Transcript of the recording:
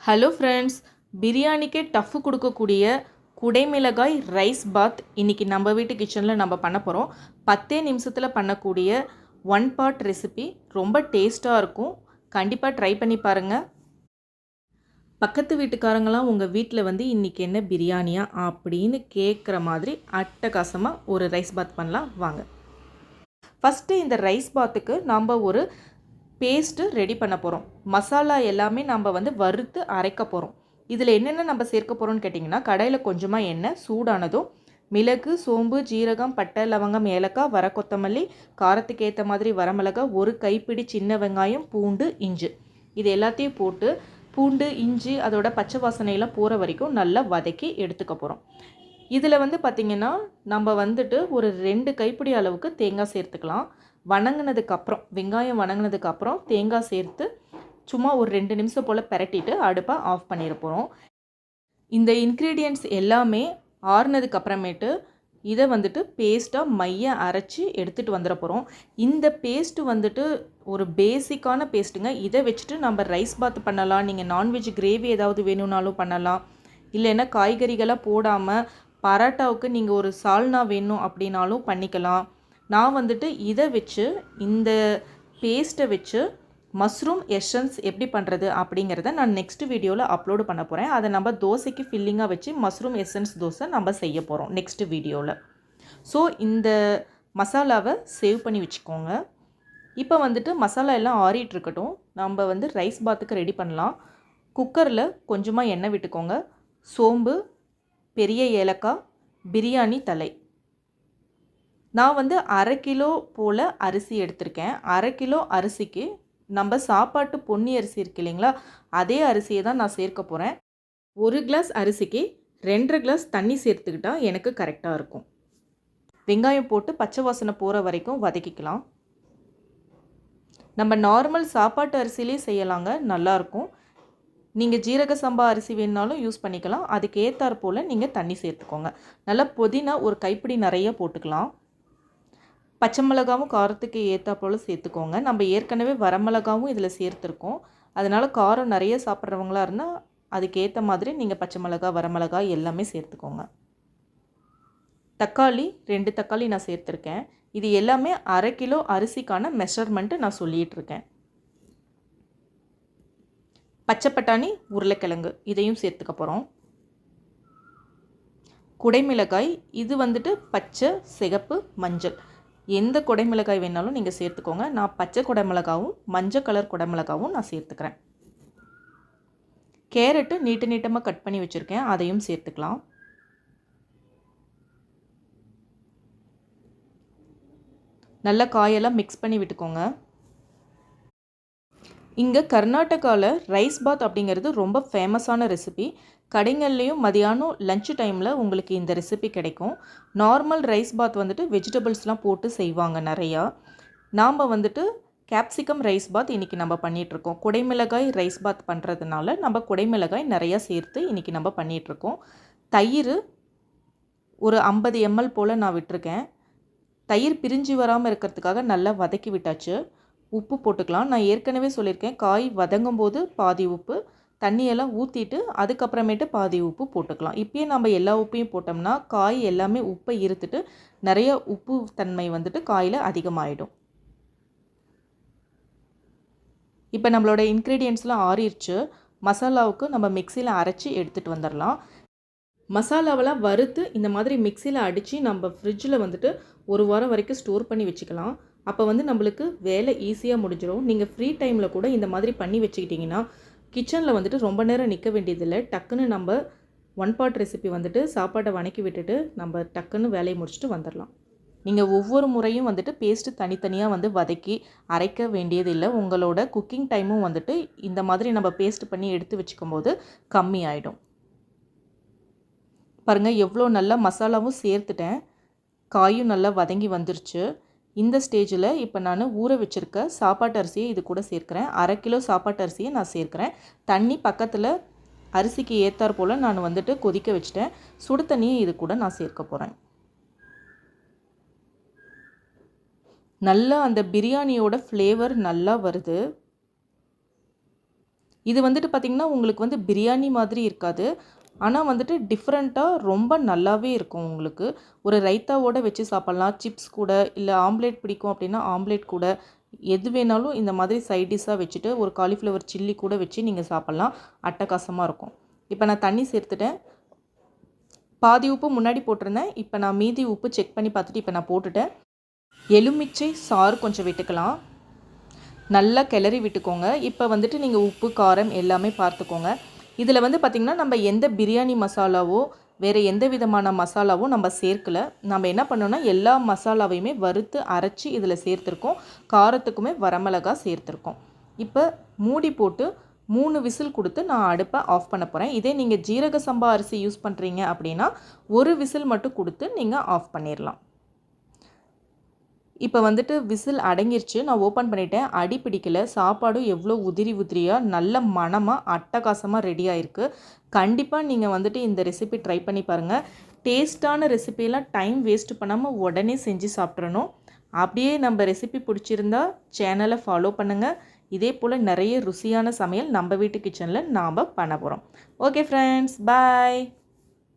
Hello friends பிரியாணிக்கே tough கொடுக்கக்கூடிய குடைமிளகாய் rice பாத் இன்றைக்கி நம்ம வீட்டு கிச்சனில் நம்ம பண்ண போகிறோம் பத்தே நிமிஷத்தில் பண்ணக்கூடிய ஒன் பார்ட் ரெசிபி ரொம்ப டேஸ்ட்டாக இருக்கும். கண்டிப்பாக ட்ரை பண்ணி பாருங்கள் பக்கத்து வீட்டுக்காரங்களாம் உங்கள் வீட்டில் வந்து இன்றைக்கி என்ன பிரியாணியா அப்படின்னு கேட்குற மாதிரி அட்டகாசமாக ஒரு ரைஸ் பாத் பண்ணலாம். வாங்க. ஃபஸ்ட்டு இந்த ரைஸ் பாத்துக்கு நாம் ஒரு பேஸ்ட்டு ரெடி பண்ண போகிறோம் மசாலா எல்லாமே நம்ம வந்து வறுத்து அரைக்க போகிறோம் இதில் என்னென்ன நம்ம சேர்க்க போகிறோம்னு கேட்டிங்கன்னா கடையில் கொஞ்சமாக எண்ணெய் சூடானதும் மிளகு சோம்பு ஜீரகம் பட்டை லவங்கம் ஏலக்காய் வர கொத்தமல்லி காரத்துக்கு ஏற்ற மாதிரி வரமிளகா ஒரு கைப்பிடி சின்ன வெங்காயம் பூண்டு இஞ்சி. இது எல்லாத்தையும் போட்டு பூண்டு இஞ்சி அதோட பச்சை வாசனையெல்லாம் போகிற வரைக்கும் நல்லா வதக்கி எடுத்துக்க போகிறோம் இதில் வந்து பார்த்திங்கன்னா நம்ம வந்துட்டு ஒரு ரெண்டு கைப்பிடி அளவுக்கு தேங்காய் சேர்த்துக்கலாம். வணங்கினதுக்கு அப்புறம் வெங்காயம் வணங்கினதுக்கு அப்புறம் தேங்காய் சேர்த்து சும்மா ஒரு ரெண்டு நிமிஷம் போல் பரட்டிட்டு அடுப்பை ஆஃப் பண்ணிட போகிறோம் இந்த இன்க்ரீடியன்ட்ஸ் எல்லாமே ஆறுனதுக்கு அப்புறமேட்டு இதை வந்துட்டு பேஸ்ட்டாக மைய அரைச்சி எடுத்துகிட்டு வந்துட போகிறோம் இந்த பேஸ்ட்டு வந்துட்டு ஒரு பேசிக்கான பேஸ்ட்டுங்க இதை வச்சுட்டு நம்ம ரைஸ் பாத் பண்ணலாம். நீங்கள் நான்வெஜ் கிரேவி ஏதாவது வேணும்னாலும் பண்ணலாம். இல்லைன்னா காய்கறிகளாக போடாமல் பரோட்டாவுக்கு நீங்கள் ஒரு சால்னா வேணும் அப்படின்னாலும் பண்ணிக்கலாம். நான் வந்துட்டு இதை வச்சு இந்த பேஸ்ட்டை வச்சு மஷ்ரூம் எஷன்ஸ் எப்படி பண்ணுறது அப்படிங்கிறத நான் நெக்ஸ்ட் வீடியோவில் அப்லோடு பண்ண போகிறேன் அதை நம்ம தோசைக்கு ஃபில்லிங்காக வச்சு மஷ்ரூம் எசன்ஸ் தோசை நம்ம செய்ய போகிறோம் நெக்ஸ்ட் வீடியோவில் ஸோ இந்த மசாலாவை சேவ் பண்ணி வச்சுக்கோங்க. இப்போ வந்துட்டு மசாலா எல்லாம் ஆறிட்டு இருக்கட்டும். நம்ம வந்து ரைஸ் பாத்துக்கு ரெடி பண்ணலாம். குக்கரில் கொஞ்சமாக எண்ணெய் விட்டுக்கோங்க. சோம்பு பெரிய ஏலக்காய் பிரியாணி தலை. நான் வந்து அரை கிலோ போல் அரிசி எடுத்திருக்கேன். அரை கிலோ அரிசிக்கு நம்ம சாப்பாட்டு பொன்னி அரிசி இருக்கு இல்லைங்களா? அதே அரிசியை தான் நான் சேர்க்க போகிறேன் ஒரு கிளாஸ் அரிசிக்கு ரெண்டரை கிளாஸ் தண்ணி சேர்த்துக்கிட்டால் எனக்கு கரெக்டாக இருக்கும். வெங்காயம் போட்டு பச்சை வாசனை போகிற வரைக்கும் வதக்கிக்கலாம். நம்ம நார்மல் சாப்பாட்டு அரிசிலே செய்யலாங்க. நல்லாயிருக்கும் நீங்கள் ஜீரக சம்பா அரிசி வேணுனாலும் யூஸ் பண்ணிக்கலாம். அதுக்கு ஏற்றாற் போல் நீங்கள் தண்ணி சேர்த்துக்கோங்க. நல்லா புதினா ஒரு கைப்பிடி நிறைய போட்டுக்கலாம். பச்சை மிளகாவும் காரத்துக்கு ஏற்றா போல் சேர்த்துக்கோங்க. நம்ம ஏற்கனவே வரமிளகாவும் இதில் சேர்த்துருக்கோம். அதனால் காரம் நிறைய சாப்பிட்றவங்களா இருந்தால் அதுக்கேற்ற மாதிரி நீங்கள் பச்சை மிளகா வரமிளகா எல்லாமே சேர்த்துக்கோங்க. தக்காளி ரெண்டு தக்காளி நான் சேர்த்துருக்கேன். இது எல்லாமே அரை கிலோ அரிசிக்கான மெஷர்மெண்ட்டு நான் சொல்லிகிட்ருக்கேன் பச்சை பட்டாணி உருளைக்கிழங்கு இதையும் சேர்த்துக்க போகிறோம் குடைமிளகாய் இது வந்துட்டு பச்சை சிகப்பு மஞ்சள். எந்த குடைமிளகாய் வேணாலும் நீங்கள் சேர்த்துக்கோங்க. நான் பச்சை குடைமிளகாவும் மஞ்சள் கலர் குடைமிளகாவும் நான் சேர்த்துக்கிறேன். கேரட்டு நீட்டு நீட்டமாக கட் பண்ணி வச்சுருக்கேன். அதையும் சேர்த்துக்கலாம். நல்ல காயெல்லாம் மிக்ஸ் பண்ணி விட்டுக்கோங்க. இங்கே கர்நாடகாவில் ரைஸ் பாத் அப்படிங்கிறது ரொம்ப ஃபேமஸான ரெசிபி கடைங்கள்லேயும் மதியானம் லஞ்ச் டைமில் உங்களுக்கு இந்த ரெசிபி கிடைக்கும். நார்மல் ரைஸ் பாத் வந்துட்டு வெஜிடபிள்ஸ்லாம் போட்டு செய்வாங்க நிறையா. நாம் வந்துட்டு கேப்சிகம் ரைஸ் பாத் இன்றைக்கி நம்ம பண்ணிகிட்ருக்கோம் குடைமிளகாய் ரைஸ் பாத் பண்ணுறதுனால நம்ம குடைமிளகாய் நிறையா சேர்த்து இன்றைக்கி நம்ம பண்ணிகிட்ருக்கோம் தயிர் ஒரு ஐம்பது எம்எல் போல் நான் விட்டுருக்கேன். தயிர் பிரிஞ்சு வராமல் இருக்கிறதுக்காக நல்லா வதக்கி விட்டாச்சு. உப்பு போட்டுக்கலாம். நான் ஏற்கனவே சொல்லியிருக்கேன். காய் வதங்கும் போது பாதி உப்பு தண்ணியெல்லாம் ஊற்றிட்டு அதுக்கப்புறமேட்டு பாதி உப்பு போட்டுக்கலாம். இப்போயே நம்ம எல்லா உப்பையும் போட்டோம்னா காய் எல்லாமே உப்பை இருத்துட்டு நிறைய உப்பு தன்மை வந்துட்டு காயில் அதிகமாகிடும் இப்போ நம்மளோட இன்க்ரீடியன்ட்ஸ்லாம் ஆறிடுச்சு மசாலாவுக்கு நம்ம மிக்சியில் அரைச்சி எடுத்துகிட்டு வந்துடலாம் மசாலாவெல்லாம் வறுத்து இந்த மாதிரி மிக்சியில் அடித்து நம்ம ஃப்ரிட்ஜில் வந்துட்டு ஒரு வாரம் வரைக்கும் ஸ்டோர் பண்ணி வச்சுக்கலாம். அப்போ வந்து நம்மளுக்கு வேலை ஈஸியாக முடிஞ்சிடும் நீங்கள் ஃப்ரீ டைமில் கூட இந்த மாதிரி பண்ணி வச்சுக்கிட்டிங்கன்னா கிச்சனில் வந்துட்டு ரொம்ப நேரம் நிற்க வேண்டியதில்லை. டக்குன்னு நம்ம ஒன் பார்ட் ரெசிபி வந்துட்டு சாப்பாட்டை வணக்கி விட்டுட்டு நம்ம டக்குன்னு வேலையை முடிச்சுட்டு வந்துடலாம். நீங்கள் ஒவ்வொரு முறையும் வந்துட்டு பேஸ்ட்டு தனித்தனியாக வந்து வதக்கி அரைக்க வேண்டியதில்லை. உங்களோட குக்கிங் டைமும் வந்துட்டு இந்த மாதிரி நம்ம பேஸ்ட் பண்ணி எடுத்து வச்சுக்கும் போது கம்மி ஆகிடும் பாருங்கள் எவ்வளோ நல்லா மசாலாவும் சேர்த்துட்டேன். காயும் நல்லா வதங்கி வந்துருச்சு. இந்த ஸ்டேஜில் இப்போ நான் ஊற வச்சுருக்க சாப்பாட்டு அரிசியை இது கூட சேர்க்குறேன். அரை கிலோ சாப்பாட்டு அரிசியை நான் சேர்க்குறேன். தண்ணி பக்கத்தில் அரிசிக்கு ஏற்றாற் போல் நான் வந்துட்டு கொதிக்க வச்சுட்டேன். சுடு தண்ணியை இது கூட நான் சேர்க்க போகிறேன் நல்லா அந்த பிரியாணியோட ஃப்ளேவர் நல்லா வருது. இது வந்துட்டு பார்த்திங்கன்னா உங்களுக்கு வந்து பிரியாணி மாதிரி இருக்காது. ஆனால் வந்துட்டு டிஃப்ரெண்ட்டாக ரொம்ப நல்லாவே இருக்கும் உங்களுக்கு. ஒரு ரைத்தாவோட வச்சு சாப்பிட்லாம். சிப்ஸ் கூட இல்லை ஆம்லேட் பிடிக்கும் அப்படின்னா ஆம்லேட் கூட. எது வேணாலும் இந்த மாதிரி சைட் டிஷ்ஷாக வச்சுட்டு ஒரு காலிஃப்ளவர் சில்லி கூட வச்சு நீங்கள் சாப்பிட்லாம். அட்டகாசமாக இருக்கும். இப்போ நான் தண்ணி சேர்த்துட்டேன். பாதி உப்பு முன்னாடி போட்டிருந்தேன். இப்போ நான் மீதி உப்பு செக் பண்ணி பார்த்துட்டு இப்போ நான் போட்டுட்டேன். எலுமிச்சை சாறு கொஞ்சம் விட்டுக்கலாம். நல்லா கிளறி விட்டுக்கோங்க. இப்போ வந்துட்டு நீங்கள் உப்பு காரம் எல்லாமே பார்த்துக்கோங்க. இதில் வந்து பார்த்திங்கன்னா நம்ம எந்த பிரியாணி மசாலாவோ வேறு எந்த விதமான மசாலாவும் நம்ம சேர்க்கல. நம்ம என்ன பண்ணோன்னா எல்லா மசாலாவையுமே வறுத்து அரைச்சி இதில் சேர்த்துருக்கோம். காரத்துக்குமே வரமிளகா சேர்த்துருக்கோம். இப்போ மூடி போட்டு மூணு விசில் கொடுத்து நான் அடுப்பை ஆஃப் பண்ண போகிறேன் இதே நீங்கள் ஜீரக சம்பா அரிசி யூஸ் பண்ணுறீங்க அப்படின்னா ஒரு விசில் மட்டும் கொடுத்து நீங்கள் ஆஃப் பண்ணிடலாம் இப்போ வந்துட்டு விசில் அடங்கிருச்சு. நான் ஓப்பன் பண்ணிட்டேன். அடி பிடிக்கல. சாப்பாடும் எவ்வளோ உதிரி உதிரியாக நல்ல மனமாக அட்டகாசமாக ரெடி ஆயிருக்கு. கண்டிப்பாக நீங்கள் வந்துட்டு இந்த ரெசிபி ட்ரை பண்ணி பாருங்கள் டேஸ்ட்டான ரெசிபியெல்லாம் டைம் வேஸ்ட் பண்ணாமல் உடனே செஞ்சு சாப்பிட்றணும் அப்படியே நம்ம ரெசிபி பிடிச்சிருந்தா சேனலை ஃபாலோ பண்ணுங்கள் இதே போல் நிறைய ருசியான சமையல் நம்ம வீட்டு கிச்சனில் நாம் பண்ண போகிறோம் ஓகே ஃப்ரெண்ட்ஸ் பாய்